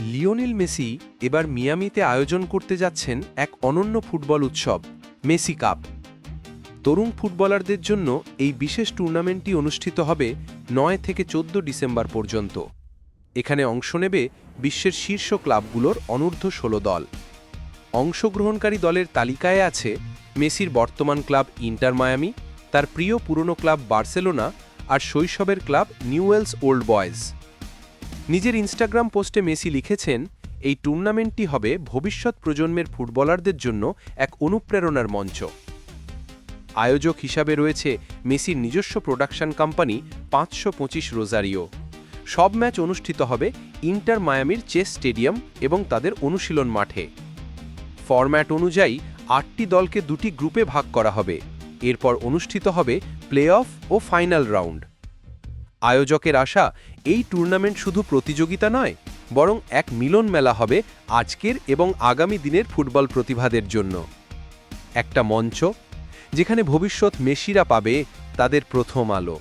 Lionel Messi এবার মিয়ামিতে আয়োজন করতে যাচ্ছেন এক অনন্য ফুটবল উৎসব, মেসি কাপ। তরুণ ফুটবলারদের জন্য এই বিশেষ টুর্নামেন্টটি অনুষ্ঠিত হবে নয় থেকে চোদ্দ ডিসেম্বর পর্যন্ত। এখানে অংশ নেবে বিশ্বের শীর্ষ ক্লাবগুলোর অনূর্ধ্ব ষোলো দল। অংশগ্রহণকারী দলের তালিকায় আছে মেসির বর্তমান ক্লাব ইন্টার মায়ামি, তার প্রিয় পুরনো ক্লাব বার্সেলোনা আর শৈশবের ক্লাব নিউয়েলস ওল্ড বয়েজ। নিজের ইনস্টাগ্রাম পোস্টে মেসি লিখেছেন, এই টুর্নামেন্টটি হবে ভবিষ্যৎ প্রজন্মের ফুটবলারদের জন্য এক অনুপ্রেরণার মঞ্চ। আয়োজক হিসাবে রয়েছে মেসির নিজস্ব প্রোডাকশন কোম্পানি পাঁচশো পঁচিশ রোজারিও। সব ম্যাচ অনুষ্ঠিত হবে ইন্টার মায়ামির চেস স্টেডিয়াম এবং তাদের অনুশীলন মাঠে। ফরম্যাট অনুযায়ী আটটি দলকে দুটি গ্রুপে ভাগ করা হবে। এরপর অনুষ্ঠিত হবে প্লে অফ ও ফাইনাল রাউন্ড। আয়োজকের আশা, এই টুর্নামেন্ট শুধু প্রতিযোগিতা নয়, বরং এক মিলন মেলা হবে আজকের এবং আগামী দিনের ফুটবল প্রতিভাদের জন্য। একটা মঞ্চ, যেখানে ভবিষ্যৎ মেসিরা পাবে তাদের প্রথম আলো।